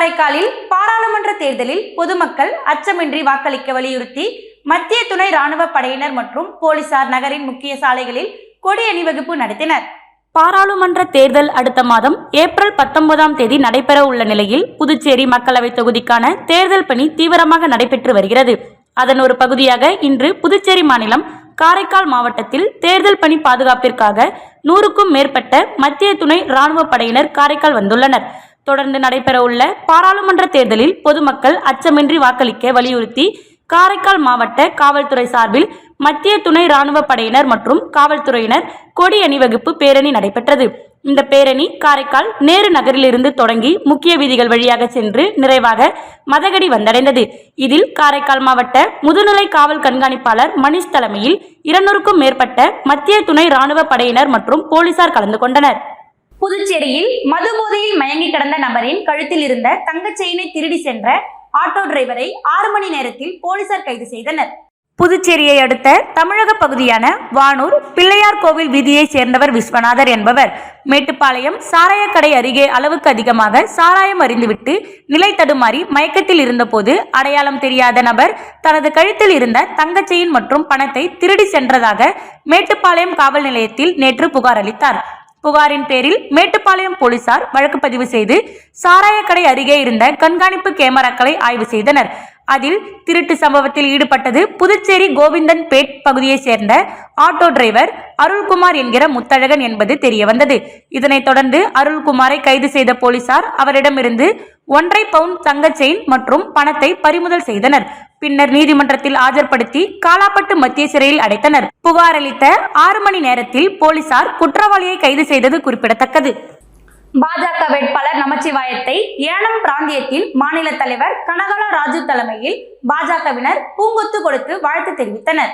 காரைக்காலில் பாராளுமன்ற தேர்தலில் பொதுமக்கள் அச்சமின்றி வாக்களிக்க வலியுறுத்தி மத்திய துணை ராணுவ படையினர் மற்றும் போலீசார் நகரின் முக்கிய சாலைகளில் கொடி அணிவகுப்பு நடத்தினர். பாராளுமன்ற தேர்தல் அடுத்த மாதம் ஏப்ரல் பத்தொன்பதாம் தேதி நடைபெற உள்ள நிலையில் புதுச்சேரி மக்களவை தொகுதிக்கான தேர்தல் பணி தீவிரமாக நடைபெற்று வருகிறது. அதன் ஒரு பகுதியாக இன்று புதுச்சேரி மாநிலம் காரைக்கால் மாவட்டத்தில் தேர்தல் பணி பாதுகாப்பிற்காக நூறுக்கும் மேற்பட்ட மத்திய துணை ராணுவ படையினர் காரைக்கால் வந்துள்ளனர். தொடர்ந்து நடைபெறவுள்ள பாராளுமன்ற தேர்தலில் பொதுமக்கள் அச்சமின்றி வாக்களிக்க வலியுறுத்தி காரைக்கால் மாவட்ட காவல்துறை சார்பில் மத்திய துணை ராணுவ படையினர் மற்றும் காவல்துறையினர் கொடி அணிவகுப்பு பேரணி நடைபெற்றது. இந்த பேரணி காரைக்கால் நேரு நகரிலிருந்து தொடங்கி முக்கிய வீதிகள் வழியாக சென்று நிறைவாக மதகடி வந்தடைந்தது. இதில் காரைக்கால் மாவட்ட முதுநிலை காவல் கண்காணிப்பாளர் மணிஷ் தலைமையில் இருநூறுக்கும் மேற்பட்ட மத்திய துணை ராணுவ படையினர் மற்றும் போலீசார் கலந்து கொண்டனர். புதுச்சேரியில் மது போதையில் மயங்கி கிடந்த நபரின் கழுத்தில் இருந்த தங்கச் செயினை திருடி சென்ற ஆட்டோ டிரைவரை ஆறு மணி நேரத்தில் போலீசார் கைது செய்தனர். புதுச்சேரியை அடுத்த தமிழக பகுதியான வானூர் பிள்ளையார் கோவில் வீதியைச் சேர்ந்தவர் விஸ்வநாதர் என்பவர். மேட்டுப்பாளையம் சாராயக்கடை அருகே அளவுக்கு அதிகமாக சாராயம் அறிந்துவிட்டு நிலை தடுமாறி மயக்கத்தில் இருந்தபோது அடையாளம் தெரியாத நபர் தனது கழுத்தில் இருந்த தங்கச்செயின் மற்றும் பணத்தை திருடி சென்றதாக மேட்டுப்பாளையம் காவல் நிலையத்தில் நேற்று புகார் அளித்தார். புகாரின் பேரில் மேட்டுப்பாளையம் போலீசார் வழக்கு பதிவு செய்து சாராயக்கடை அருகே இருந்த கண்காணிப்பு கேமராக்களை ஆய்வு செய்தனர். அதில் திருட்டு சம்பவத்தில் ஈடுபட்டது புதுச்சேரி கோவிந்தன் பேட் பகுதியைச் சேர்ந்த ஆட்டோ டிரைவர் அருள்குமார் என்கிற முத்தழகன் என்பது தெரியவந்தது. இதனைத் தொடர்ந்து அருள்குமாரை கைது செய்த போலீசார் அவரிடமிருந்து ஒன்றை பவுண்ட் தங்க செயின் மற்றும் பணத்தை பறிமுதல் செய்தனர். பின்னர் நீதிமன்றத்தில் ஆஜர்படுத்தி காலாப்பட்டு மத்திய சிறையில் அடைத்தனர். புகார் அளித்த ஆறு மணி நேரத்தில் போலீசார் குற்றவாளியை கைது செய்தது குறிப்பிடத்தக்கது. பாஜக வேட்பாளர் நமச்சிவாயத்தை ஏனம் பிராந்தியத்தில் மாநில தலைவர் கனகலா ராஜு தலைமையில் பாஜகவினர் பூங்கொத்து கொடுத்து வாழ்த்து தெரிவித்தனர்.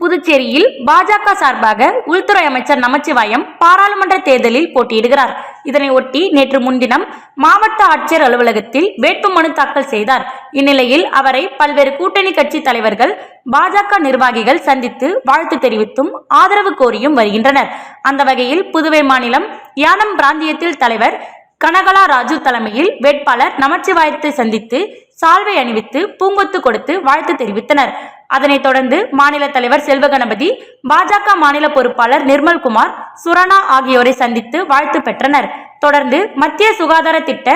புதுச்சேரியில் பாஜக சார்பாக உள்துறை அமைச்சர் நமச்சிவாயம் பாராளுமன்ற தேர்தலில் போட்டியிடுகிறார். இதனை ஒட்டி நேற்று முன்தினம் மாவட்ட ஆட்சியர் அலுவலகத்தில் வேட்புமனு தாக்கல் செய்தார். இந்நிலையில் அவரை பல்வேறு கூட்டணி கட்சி தலைவர்கள் பாஜக நிர்வாகிகள் சந்தித்து வாழ்த்து தெரிவித்தும் ஆதரவு கோரியும் வருகின்றனர். அந்த வகையில் புதுவை மாநிலம் யானம் பிராந்தியத்தில் தலைவர் கனகலா ராஜு தலைமையில் வேட்பாளர் நமச்சிவாயத்தை சந்தித்து சால்வை அணிவித்து பூங்கொத்து கொடுத்து வாழ்த்து தெரிவித்தனர். அதனைத் தொடர்ந்து மாநில தலைவர் செல்வகணபதி பாஜக மாநில பொறுப்பாளர் நிர்மல்குமார் சுரணா ஆகியோரை சந்தித்து வாழ்த்து பெற்றனர். தொடர்ந்து மத்திய சுகாதார திட்ட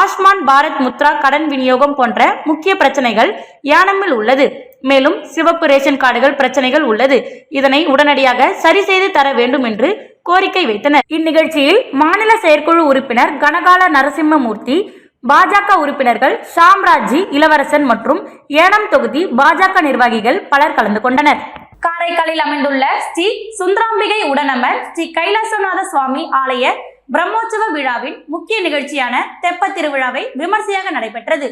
ஆஷ்மான் பாரத் முத்ரா கடன் விநியோகம் போன்ற முக்கிய பிரச்சனைகள் யானமில் உள்ளது. மேலும் சிவப்பு ரேஷன் கார்டுகள் பிரச்சனைகள் உள்ளது. இதனை உடனடியாக சரி செய்து தர வேண்டும் என்று கோரிக்கை வைத்தனர். இந்நிகழ்ச்சியில் மாநில செயற்குழு உறுப்பினர் கனகால நரசிம்மமூர்த்தி பாஜக உறுப்பினர்கள் ஷாம்ராஜி இளவரசன் மற்றும் ஏனம் தொகுதி பாஜக நிர்வாகிகள் பலர் கலந்து கொண்டனர். காரைக்காலில் அமைந்துள்ள ஸ்ரீ சுந்தராம்பிகை உடனமர் ஸ்ரீ கைலாசநாத சுவாமி ஆலய பிரம்மோற்சவ விழாவின் முக்கிய நிகழ்ச்சியான தெப்ப திருவிழாவை விமர்சையாக நடைபெற்றது.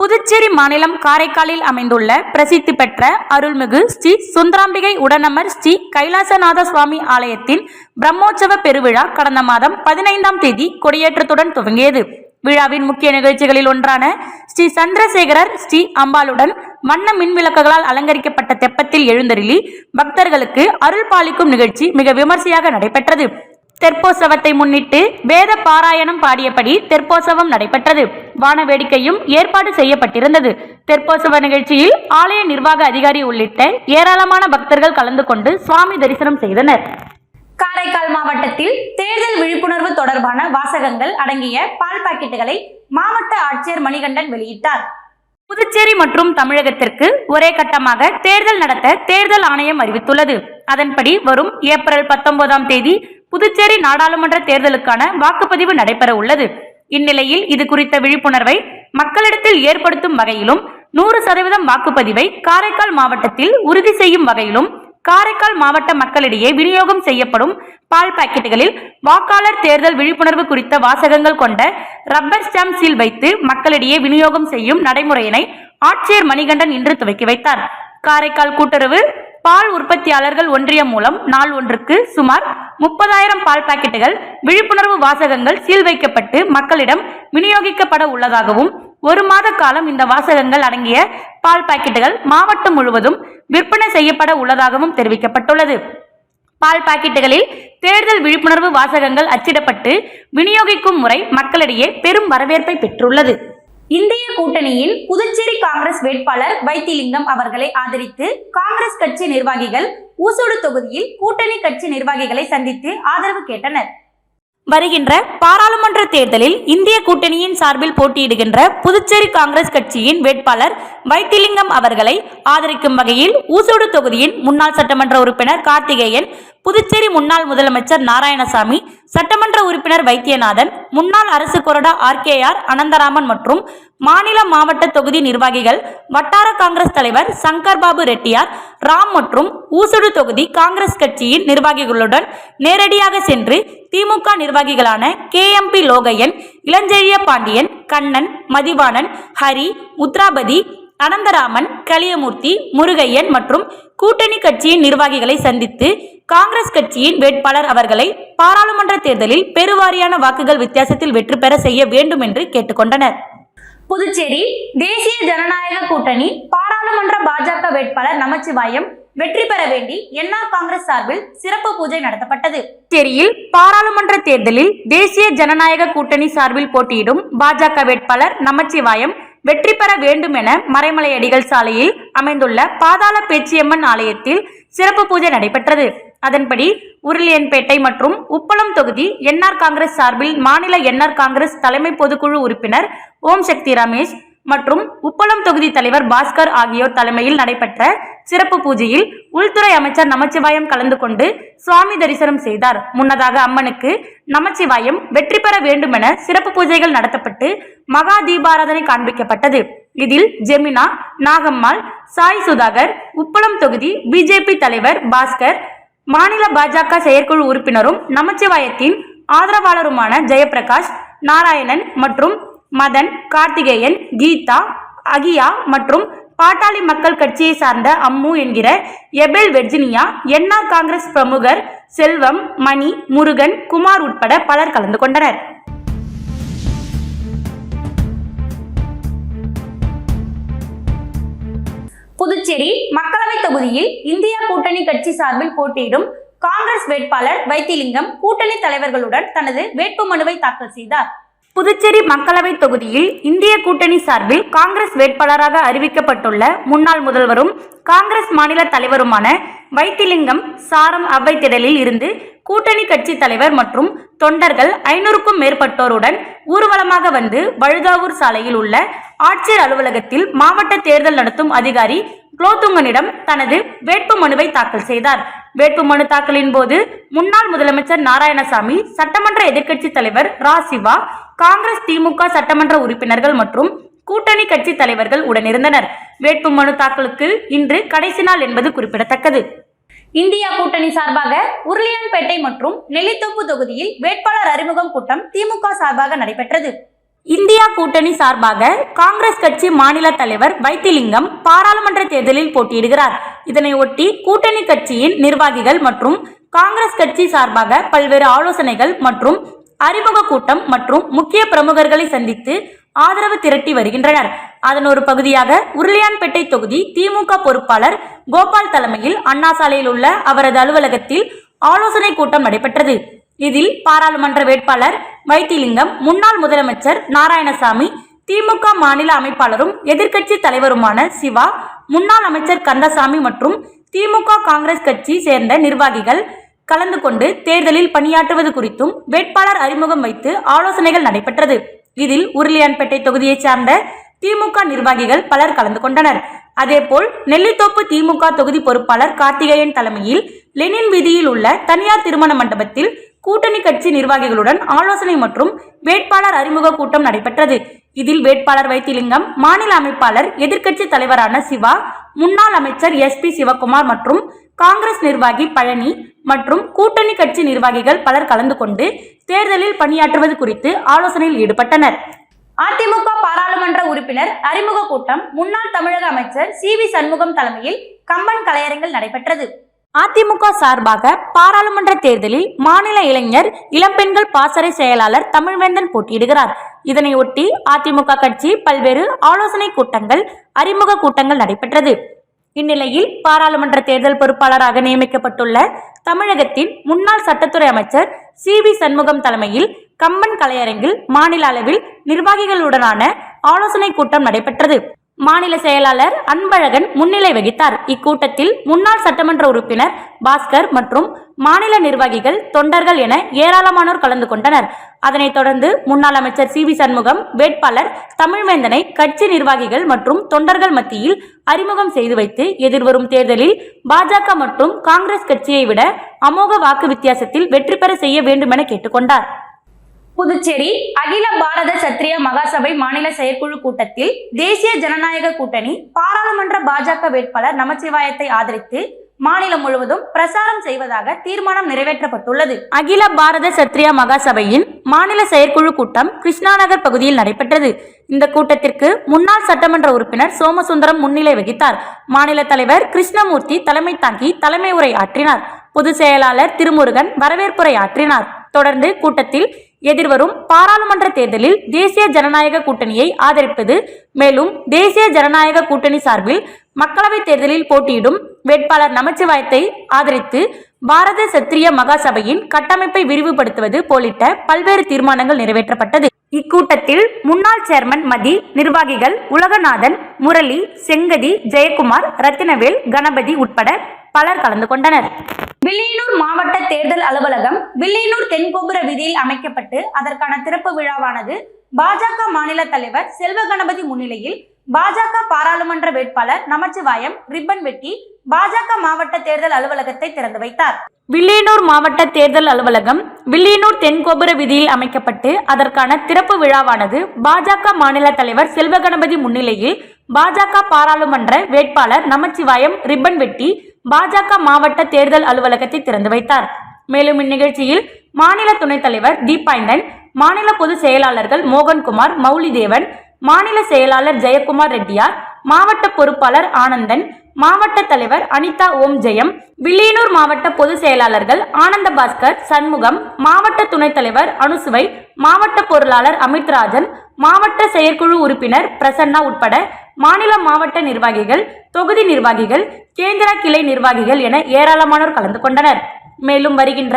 புதுச்சேரி மாநிலம் காரைக்காலில் அமைந்துள்ள பிரசித்தி பெற்ற அருள்மிகு ஸ்ரீ சுந்தராம்பிகை உடனமர் ஸ்ரீ கைலாசநாத சுவாமி ஆலயத்தின் பிரம்மோற்சவ பெருவிழா கடந்த மாதம் பதினைந்தாம் தேதி கொடியேற்றத்துடன் துவங்கியது. விழாவின் முக்கிய நிகழ்ச்சிகளில் ஒன்றான ஸ்ரீ சந்திரசேகரர் ஸ்ரீ அம்பாளுடன் வண்ண மின்விளக்குகளால் அலங்கரிக்கப்பட்ட தெப்பத்தில் எழுந்தருளி பக்தர்களுக்கு அருள் பாலிக்கும் நிகழ்ச்சி மிக விமர்சையாக நடைபெற்றது. தெற்போசவத்தை முன்னிட்டு வேத பாராயணம் பாடியபடி தெற்போசவம் நடைபெற்றது. வான வேடிக்கையும் ஏற்பாடு செய்யப்பட்டிருந்தது. தெற்போசவ நிகழ்ச்சியில் ஆலய நிர்வாக அதிகாரி உள்ளிட்ட ஏராளமான பக்தர்கள் கலந்து கொண்டு சுவாமி தரிசனம் செய்தனர். காரைக்கால் மாவட்டத்தில் தேர்தல் விழிப்புணர்வு தொடர்பான வாசகங்கள் அடங்கிய பால் பாக்கெட்டுகளை மாவட்ட ஆட்சியர் மணிகண்டன் வெளியிட்டார். புதுச்சேரி மற்றும் தமிழகத்திற்கு ஒரே கட்டமாக தேர்தல் நடத்த தேர்தல் ஆணையம் அறிவித்துள்ளது. அதன்படி வரும் ஏப்ரல் பத்தொன்பதாம் தேதி புதுச்சேரி நாடாளுமன்ற தேர்தலுக்கான வாக்குப்பதிவு நடைபெற உள்ளது இந்நிலையில் இது குறித்த விழிப்புணர்வை மக்களிடத்தில் ஏற்படுத்தும் வகையிலும் நூறு சதவீதம் வாக்குப்பதிவை காரைக்கால் மாவட்டத்தில் உறுதி செய்யும் வகையிலும் காரைக்கால் மாவட்ட மக்களிடையே விநியோகம் செய்யப்படும் பால் பாக்கெட்டுகளில் வாக்காளர் தேர்தல் விழிப்புணர்வு குறித்த வாசகங்கள் கொண்ட ரப்பர் ஸ்டாம்ப் சீல் வைத்து மக்களிடையே விநியோகம் செய்யும் நடைமுறையினை ஆட்சியர் மணிகண்டன் இன்று துவக்கி வைத்தார். காரைக்கால் கூட்டுறவு பால் உற்பத்தியாளர்கள் ஒன்றியம் மூலம் நாள் ஒன்றுக்கு சுமார் முப்பதாயிரம் பால் பாக்கெட்டுகள் விழிப்புணர்வு வாசகங்கள் சீல் வைக்கப்பட்டு மக்களிடம் விநியோகிக்கப்பட உள்ளதாகவும் ஒரு மாத காலம் இந்த வாசகங்கள் அடங்கிய பால் பாக்கெட்டுகள் மாவட்டம் முழுவதும் விற்பனை செய்யப்பட உள்ளதாகவும் தெரிவிக்கப்பட்டுள்ளது. பால் பாக்கெட்டுகளில் தேர்தல் விழிப்புணர்வு வாசகங்கள் அச்சிடப்பட்டு விநியோகிக்கும் முறை மக்களிடையே பெரும் வரவேற்பை பெற்றுள்ளது. இந்திய கூட்டணியின் புதுச்சேரி காங்கிரஸ் வேட்பாளர் வைத்திலிங்கம் அவர்களை ஆதரித்து காங்கிரஸ் கட்சி நிர்வாகிகள் ஊசோடு தொகுதியில் கூட்டணி கட்சி நிர்வாகிகளை சந்தித்து ஆதரவு கேட்டனர். வருகின்ற பாராளுமன்ற தேர்தலில் இந்திய கூட்டணியின் சார்பில் போட்டியிடுகின்ற புதுச்சேரி காங்கிரஸ் கட்சியின் வேட்பாளர் வைத்திலிங்கம் அவர்களை ஆதரிக்கும் வகையில் ஊசோடு தொகுதியின் முன்னாள் சட்டமன்ற உறுப்பினர் கார்த்திகேயன் புதுச்சேரி முன்னாள் முதலமைச்சர் நாராயணசாமி சட்டமன்ற உறுப்பினர் வைத்தியநாதன் முன்னாள் அரசு கொறடா ஆர்கேஆர் அனந்தராமன் மற்றும் மாநில மாவட்ட தொகுதி நிர்வாகிகள் வட்டார காங்கிரஸ் தலைவர் சங்கர் பாபு ரெட்டியார் ராம் மற்றும் ஊசுடு தொகுதி காங்கிரஸ் கட்சியின் நிர்வாகிகளுடன் நேரடியாக சென்று திமுக நிர்வாகிகளான கே எம்பி லோகையன் இளஞ்செழிய பாண்டியன் கண்ணன் மதிவாணன் ஹரி உத்ராபதி அனந்தராமன் கலியமூர்த்தி முருகையன் மற்றும் கூட்டணி கட்சியின் நிர்வாகிகளை சந்தித்து காங்கிரஸ் கட்சியின் வேட்பாளர் அவர்களை பாராளுமன்ற தேர்தலில் பெருவாரியான வாக்குகள் வித்தியாசத்தில் வெற்றி பெற செய்ய வேண்டும் என்று கேட்டுக்கொண்டனர். புதுச்சேரி தேசிய ஜனநாயக கூட்டணி பாராளுமன்ற பாஜக வேட்பாளர் நமச்சிவாயம் வெற்றி பெற வேண்டி என்ஆர் காங்கிரஸ் சார்பில் சிறப்பு பூஜை நடத்தப்பட்டது. புதுச்சேரியில் பாராளுமன்ற தேர்தலில் தேசிய ஜனநாயக கூட்டணி சார்பில் போட்டியிடும் பாஜக வேட்பாளர் நமச்சிவாயம் வெற்றி பெற வேண்டும் என மறைமலையடிகள் சாலையில் அமைந்துள்ள பாதாள பேச்சியம்மன் ஆலயத்தில் சிறப்பு பூஜை நடைபெற்றது. அதன்படி உருளியன்பேட்டை மற்றும் உப்பளம் தொகுதி என்ஆர் காங்கிரஸ் சார்பில் மாநில என்ஆர் காங்கிரஸ் தலைமை பொதுக்குழு உறுப்பினர் ஓம் சக்தி ரமேஷ் மற்றும் உப்பளம் தொகுதி தலைவர் பாஸ்கர் ஆகியோர் தலைமையில் நடைபெற்ற சிறப்பு பூஜையில் உள்துறை அமைச்சர் நமச்சிவாயம் கலந்து கொண்டு சுவாமி தரிசனம் செய்தார். முன்னதாக அம்மனுக்கு நமச்சிவாயம் வெற்றி பெற வேண்டுமென சிறப்பு பூஜைகள் நடத்தப்பட்டு மகா தீபாராதனை காண்பிக்கப்பட்டது. இதில் ஜெமினா நாகம்மாள் சாய் சுதாகர் உப்பளம் தொகுதி பிஜேபி தலைவர் பாஸ்கர் மாநில பாஜக செயற்குழு உறுப்பினரும் நமச்சிவாயத்தின் ஆதரவாளருமான ஜெயபிரகாஷ் நாராயணன் மற்றும் மதன் கார்த்திகேயன் கீதா அகியா மற்றும் பாட்டாளி மக்கள் கட்சியை சார்ந்த அம்மு என்கிற எபெல் வெர்ஜினியா என்ஆர் காங்கிரஸ் பிரமுகர் செல்வம் மணி முருகன் குமார் உட்பட பலர் கலந்து கொண்டனர். புதுச்சேரி மக்களவை தொகுதியில் இந்தியா கூட்டணி கட்சி சார்பில் போட்டியிடும் காங்கிரஸ் வேட்பாளர் வைத்திலிங்கம் கூட்டணி தலைவர்களுடன் தனது வேட்புமனுவை தாக்கல் செய்தார். புதுச்சேரி மக்களவை தொகுதியில் இந்திய கூட்டணி சார்பில் காங்கிரஸ் வேட்பாளராக அறிவிக்கப்பட்டுள்ள முன்னாள் முதல்வரும் காங்கிரஸ் மாநில தலைவருமான வைத்திலிங்கம் சாரம் அவ்வை திடலில் இருந்து கூட்டணி கட்சி தலைவர் மற்றும் தொண்டர்கள் ஐநூறுக்கும் மேற்பட்டோருடன் ஊர்வலமாக வந்து வழுதாவூர் சாலையில் உள்ள ஆட்சியர் அலுவலகத்தில் மாவட்ட தேர்தல் நடத்தும் அதிகாரி குலோத்துங்கனிடம் தனது வேட்பு மனுவை தாக்கல் செய்தார். வேட்பு மனு தாக்கலின் போது முன்னாள் முதலமைச்சர் நாராயணசாமி சட்டமன்ற எதிர்க்கட்சி தலைவர் ரா சிவா காங்கிரஸ் திமுக சட்டமன்ற உறுப்பினர்கள் மற்றும் கூட்டணி கட்சி தலைவர்கள் உடனிருந்தனர். வேட்பு மனு தாக்கலுக்கு இன்று கடைசி நாள் என்பது குறிப்பிடத்தக்கது. இந்தியா கூட்டணி சார்பாக உருளியன்பேட்டை மற்றும் நெல்லித்தோப்பு தொகுதியில் வேட்பாளர் அறிமுகம் கூட்டம் திமுக சார்பாக நடைபெற்றது. இந்தியா கூட்டணி சார்பாக காங்கிரஸ் கட்சி மாநில தலைவர் வைத்திலிங்கம் பாராளுமன்ற தேர்தலில் போட்டியிடுகிறார். இதனை ஒட்டி கூட்டணி கட்சியின் நிர்வாகிகள் மற்றும் காங்கிரஸ் கட்சி சார்பாக பல்வேறு ஆலோசனைகள் மற்றும் அறிமுக கூட்டம் மற்றும் முக்கிய பிரமுகர்களை சந்தித்து ஆதரவு திரட்டி வருகின்றனர். அதன் ஒரு பகுதியாக உருளியான்பேட்டை தொகுதி திமுக பொறுப்பாளர் கோபால் தலைமையில் அண்ணா சாலையில் உள்ள அவரது அலுவலகத்தில் ஆலோசனை கூட்டம் நடைபெற்றது. இதில் பாராளுமன்ற வேட்பாளர் வைத்திலிங்கம் முன்னாள் முதலமைச்சர் நாராயணசாமி திமுக மாநில அமைப்பாளரும் எதிர்க்கட்சி தலைவருமான சிவா முன்னாள் அமைச்சர் கந்தசாமி மற்றும் திமுக காங்கிரஸ் கட்சி சேர்ந்த நிர்வாகிகள் கலந்து கொண்டு தேர்தலில் பணியாற்றுவது குறித்தும் வேட்பாளர் அறிமுகம் வைத்து ஆலோசனைகள் நடைபெற்றது. இதில் உருளியான்பேட்டை தொகுதியைச் சார்ந்த திமுக நிர்வாகிகள் பலர் கலந்து கொண்டனர். அதேபோல் நெல்லித்தோப்பு திமுக தொகுதி பொறுப்பாளர் கார்த்திகேயன் தலைமையில் லெனின் வீதியில் உள்ள தனியார் திருமண மண்டபத்தில் கூட்டணி கட்சி நிர்வாகிகளுடன் ஆலோசனை மற்றும் வேட்பாளர் அறிமுக கூட்டம் நடைபெற்றது. இதில் வேட்பாளர் வைத்திலிங்கம் மாநில அமைப்பாளர் எதிர்க்கட்சி தலைவரான சிவா முன்னாள் அமைச்சர் எஸ் பி சிவகுமார் மற்றும் காங்கிரஸ் நிர்வாகி பழனி மற்றும் கூட்டணி கட்சி நிர்வாகிகள் பலர் கலந்து கொண்டு தேர்தலில் பணியாற்றுவது குறித்து ஆலோசனையில் ஈடுபட்டனர். அதிமுக பாராளுமன்ற உறுப்பினர் அறிமுக கூட்டம் முன்னாள் தமிழக அமைச்சர் சி வி சண்முகம் தலைமையில் கம்பன் கலையரங்கில் நடைபெற்றது. அதிமுக சார்பாக பாராளுமன்ற தேர்தலில் மாநில இளைஞர் இளம்பெண்கள் பாசறை செயலாளர் தமிழ்வேந்தன் போட்டியிடுகிறார். இதனையொட்டி அதிமுக கட்சி பல்வேறு ஆலோசனை கூட்டங்கள் அறிமுக கூட்டங்கள் நடைபெற்றது. இந்நிலையில் பாராளுமன்ற தேர்தல் பொறுப்பாளராக நியமிக்கப்பட்டுள்ள தமிழகத்தின் முன்னாள் சட்டத்துறை அமைச்சர் சி வி சண்முகம் தலைமையில் கம்பன் கலையரங்கில் மாநில அளவில் நிர்வாகிகளுடனான ஆலோசனை கூட்டம் நடைபெற்றது. மாநில செயலாளர் அன்பழகன் முன்னிலை வகித்தார். இக்கூட்டத்தில் முன்னாள் சட்டமன்ற உறுப்பினர் பாஸ்கர் மற்றும் மாநில நிர்வாகிகள் தொண்டர்கள் என ஏராளமானோர் கலந்து கொண்டனர். அதனைத் தொடர்ந்து முன்னாள் அமைச்சர் சி வி சண்முகம் வேட்பாளர் தமிழ்வேந்தனை கட்சி நிர்வாகிகள் மற்றும் தொண்டர்கள் மத்தியில் அறிமுகம் செய்து வைத்து எதிர்வரும் தேர்தலில் பாஜக மற்றும் காங்கிரஸ் கட்சியை விட அமோக வாக்கு வித்தியாசத்தில் வெற்றி பெற செய்ய வேண்டுமென கேட்டுக்கொண்டார். புதுச்சேரி அகில பாரத சத்திரிய மகாசபை மாநில செயற்குழு கூட்டத்தில் தேசிய ஜனநாயக கூட்டணி பாராளுமன்ற பாஜக வேட்பாளர் நமச்சிவாயத்தை ஆதரித்து மாநிலம் முழுவதும் பிரசாரம் செய்வதாக தீர்மானம் நிறைவேற்றப்பட்டுள்ளது. அகில பாரத சத்ரியா மகாசபையின் மாநில செயற்குழு கூட்டம் கிருஷ்ணாநகர் பகுதியில் நடைபெற்றது. இந்த கூட்டத்திற்கு முன்னாள் சட்டமன்ற உறுப்பினர் சோமசுந்தரம் முன்னிலை வகித்தார். மாநில தலைவர் கிருஷ்ணமூர்த்தி தலைமை தாங்கி தலைமை உரை ஆற்றினார். பொதுச் செயலாளர் திருமுருகன் வரவேற்புரை ஆற்றினார். தொடர்ந்து கூட்டத்தில் எதிர்வரும் பாராளுமன்ற தேர்தலில் தேசிய ஜனநாயக கூட்டணியை ஆதரிப்பது மேலும் தேசிய ஜனநாயக கூட்டணி சார்பில் மக்களவைத் தேர்தலில் போட்டியிடும் வேட்பாளர் நமச்சிவாயத்தை ஆதரித்து பாரத சத்திரிய மகாசபையின் கட்டமைப்பை விரிவுபடுத்துவது போலிட்ட பல்வேறு தீர்மானங்கள் நிறைவேற்றப்பட்டது. இக்கூட்டத்தில் முன்னாள் சேர்மன் மதி நிர்வாகிகள் உலகநாதன் முரளி செங்கதி ஜெயக்குமார் ரத்தினவேல் கணபதி உட்பட பலர் கலந்து கொண்டனர். வில்லியனூர் மாவட்ட தேர்தல் அலுவலகம் வில்லியனூர் தென்கோபுர வீதியில் அமைக்கப்பட்டு அதற்கான திறப்பு விழாவானது பாஜக மாநில தலைவர் செல்வ கணபதி முன்னிலையில் பாஜக பாராளுமன்ற வேட்பாளர் நமச்சிவாயம் ரிப்பன் வெட்டி பாஜக மாவட்ட தேர்தல் அலுவலகத்தை திறந்து வைத்தார். வில்லியனூர் மாவட்ட தேர்தல் அலுவலகம் வில்லியனூர் தென்கோபுர வீதியில் அமைக்கப்பட்டு அதற்கான திறப்பு விழாவானது பாஜக மாநில தலைவர் செல்வகணபதி முன்னிலையில் பாஜக பாராளுமன்ற வேட்பாளர் நமச்சிவாயம் ரிப்பன் வெட்டி பாஜக மாவட்ட தேர்தல் அலுவலகத்தை திறந்து வைத்தார். மேலும் இந்நிகழ்ச்சியில் மாநில துணைத் தலைவர் தீபாய்ந்தன் மாநில பொதுச் செயலாளர்கள் மோகன்குமார் மௌலிதேவன் மாநில செயலாளர் ஜெயக்குமார் ரெட்டியார் மாவட்ட பொறுப்பாளர் ஆனந்தன் மாவட்ட தலைவர் அனிதா ஓம் ஜெயம் வில்லியனூர் மாவட்ட பொதுச் செயலாளர்கள் ஆனந்த பாஸ்கர் சண்முகம் மாவட்ட துணைத் தலைவர் அனுசுவை மாவட்ட பொருளாளர் அமித்ராஜன் மாவட்ட செயற்குழு உறுப்பினர் பிரசன்னா உட்பட மாநில மாவட்ட நிர்வாகிகள் தொகுதி நிர்வாகிகள் கேந்திர கிளை நிர்வாகிகள் என ஏராளமானோர் கலந்து கொண்டனர். மேலும் வருகின்ற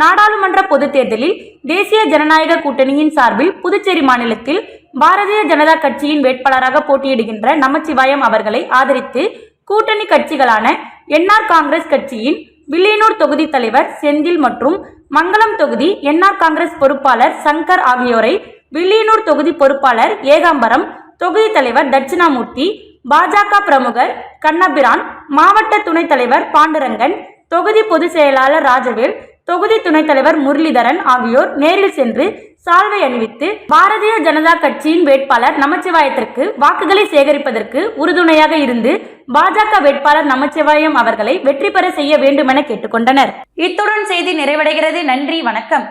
நாடாளுமன்ற பொதுத் தேர்தலில் தேசிய ஜனநாயக கூட்டணியின் சார்பில் புதுச்சேரி மாநிலத்தில் பாரதிய ஜனதா கட்சியின் வேட்பாளராக போட்டியிடுகின்ற நமச்சிவாயம் அவர்களை ஆதரித்து கூட்டணி கட்சிகளான என்ஆர் காங்கிரஸ் கட்சியின் வில்லியனூர் தொகுதி தலைவர் செந்தில் மற்றும் மங்களம் தொகுதி என்ஆர் காங்கிரஸ் பொறுப்பாளர் சங்கர் ஆகியோரை வில்லியனூர் தொகுதி பொறுப்பாளர் ஏகாம்பரம் தொகுதி தலைவர் தட்சிணாமூர்த்தி பாஜக பிரமுகர் கண்ணபிரான் மாவட்ட துணைத் தலைவர் பாண்டுரங்கன் தொகுதி பொதுச் செயலாளர் ராஜவேல் தொகுதி துணைத் தலைவர் முரளிதரன் ஆகியோர் நேரில் சென்று சால்வை அணிவித்து பாரதிய ஜனதா கட்சியின் வேட்பாளர் நமச்சிவாயத்திற்கு வாக்குகளை சேகரிப்பதற்கு உறுதுணையாக இருந்து பாஜக வேட்பாளர் நமச்சிவாயம் அவர்களை வெற்றி பெற செய்ய வேண்டுமென கேட்டுக்கொண்டனர். இத்துடன் செய்தி நிறைவடைகிறது. நன்றி. வணக்கம்.